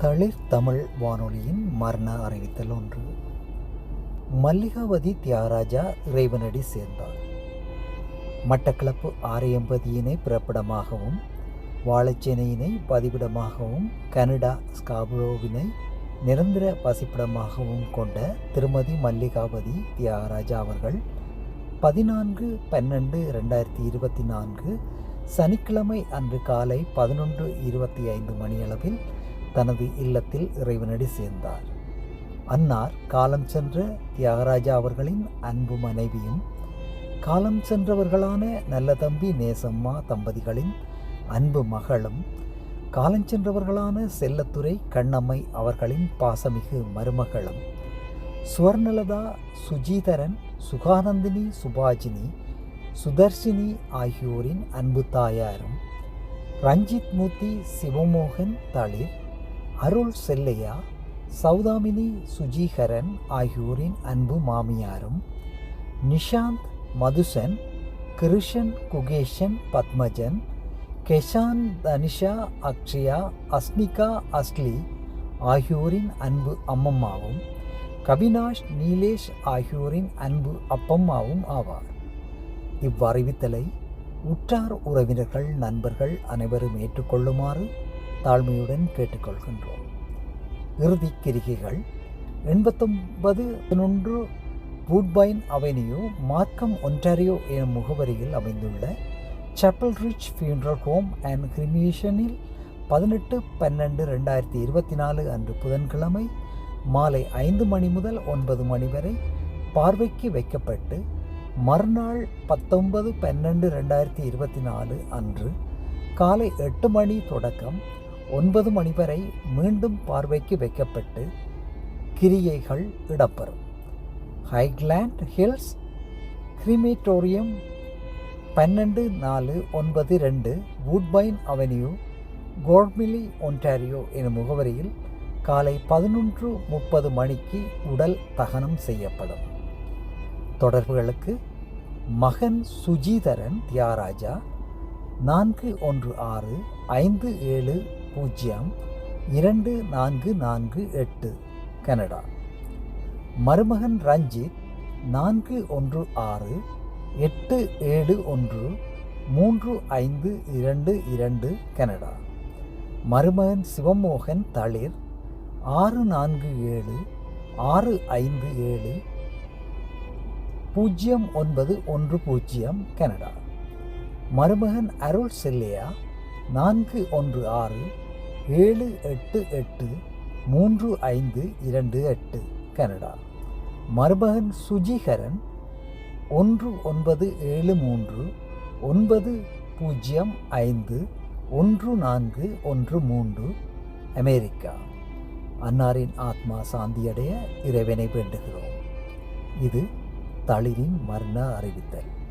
தளிர் தமிழ் வானொலியின் மரண அறிவித்தல் ஒன்று. மல்லிகாவதி தியாகராஜா இறைவனடி சேர்ந்தார். மட்டக்களப்பு ஆரியம்பதியினை பிறப்பிடமாகவும் வாழைச்சேனையினை பதிவிடமாகவும் கனடா ஸ்காபுரோவினை நிரந்தர வசிப்பிடமாகவும் கொண்ட திருமதி மல்லிகாவதி தியாகராஜா அவர்கள் பதினான்கு பன்னெண்டு ரெண்டாயிரத்தி இருபத்தி நான்கு சனிக்கிழமை அன்று காலை பதினொன்று இருபத்தி ஐந்து மணியளவில் தனது இல்லத்தில் இறைவனடி சேர்ந்தார். அன்னார் காலம் சென்ற தியாகராஜா அவர்களின் அன்பு மனைவியும் காலம் சென்றவர்களான நல்ல தம்பி நேசம்மா தம்பதிகளின் அன்பு மகளும் காலம் சென்றவர்களான செல்லத்துறை கண்ணம்மை அவர்களின் பாசமிகு மருமகளும் சுவர்ணலதா சுஜீதரன் சுகானந்தினி சுபாஜினி சுதர்ஷினி ஆகியோரின் அன்பு தாயாரும் ரஞ்சித் மூர்த்தி சிவமோகன் தளிர் அருள் செல்லையா? சௌதாமினி சுஜீகரன் ஆகியோரின் அன்பு மாமியாரும் நிஷாந்த் மதுசன் கிருஷன் குகேஷன் பத்மஜன் கெஷான் தனிஷா அக்ஷயா அஸ்மிகா அஸ்லி ஆகியோரின் அன்பு அம்மம்மாவும் கவினாஷ் நீலேஷ் ஆகியோரின் அன்பு அப்பம்மாவும் ஆவார். இவ்வறிவித்தலை உற்றார் உறவினர்கள் நண்பர்கள் அனைவரும் ஏற்றுக்கொள்ளுமாறு தாழ்மையுடன் கேட்டுக்கொள்கின்றோம். இறுதி கிரிகைகள் எண்பத்தொன்பது பதினொன்று வூட்பைன் அவென்யூ மார்க்கம் ஒன்டாரியோ எனும் முகவரியில் அமைந்துள்ள Chapel Ridge funeral home and கிரிமியேஷனில் பதினெட்டு பன்னெண்டு ரெண்டாயிரத்தி இருபத்தி நாலு அன்று புதன்கிழமை மாலை ஐந்து மணி முதல் ஒன்பது மணி வரை பார்வைக்கு வைக்கப்பட்டு மறுநாள் பத்தொன்பது பன்னெண்டு ரெண்டாயிரத்தி இருபத்தி நாலு அன்று காலை எட்டு மணி தொடக்கம் ஒன்பது மணி வரை மீண்டும் பார்வைக்கு வைக்கப்பட்டு கிரியைகள் இடம்பெறும். ஹைக்லேண்ட் ஹில்ஸ் கிரிமேட்டோரியம் பன்னெண்டு நாலு ஒன்பது ரெண்டு வூட்பைன் அவென்யூ கோட்மிலி ஒன்டாரியோ எனும் முகவரியில் காலை பதினொன்று முப்பது மணிக்கு உடல் தகனம் செய்யப்படும். தொடர்புகளுக்கு மகன் சுஜீதரன் தியாராஜா நான்கு ஒன்று ஆறு ஐந்து ஏழு பூஜ்ஜியம் இரண்டு நான்கு நான்கு எட்டு கனடா. மருமகன் ரஞ்சித் நான்கு ஒன்று ஆறு எட்டு ஏழு ஒன்று மூன்று ஐந்து இரண்டு இரண்டு கனடா. மருமகன் சிவமோகன் தளிர் ஆறு நான்கு ஏழு ஆறு ஐந்து ஏழு பூஜ்ஜியம் ஒன்பது ஒன்று பூஜ்ஜியம் கனடா. மருமகன் அருள் செல்லையா நான்கு ஒன்று ஆறு ஏழு எட்டு எட்டு மூன்று ஐந்து இரண்டு எட்டு கனடா. மருமகன் சுஜிகரன் ஒன்று ஒன்பது ஏழு மூன்று ஒன்பது பூஜ்ஜியம் ஐந்து ஒன்று நான்கு ஒன்று மூன்று அமெரிக்கா. அன்னாரின் ஆத்மா சாந்தியடைய இறைவனை வேண்டுகிறோம். இது தளிரின் மர்ண அறிவித்தல்.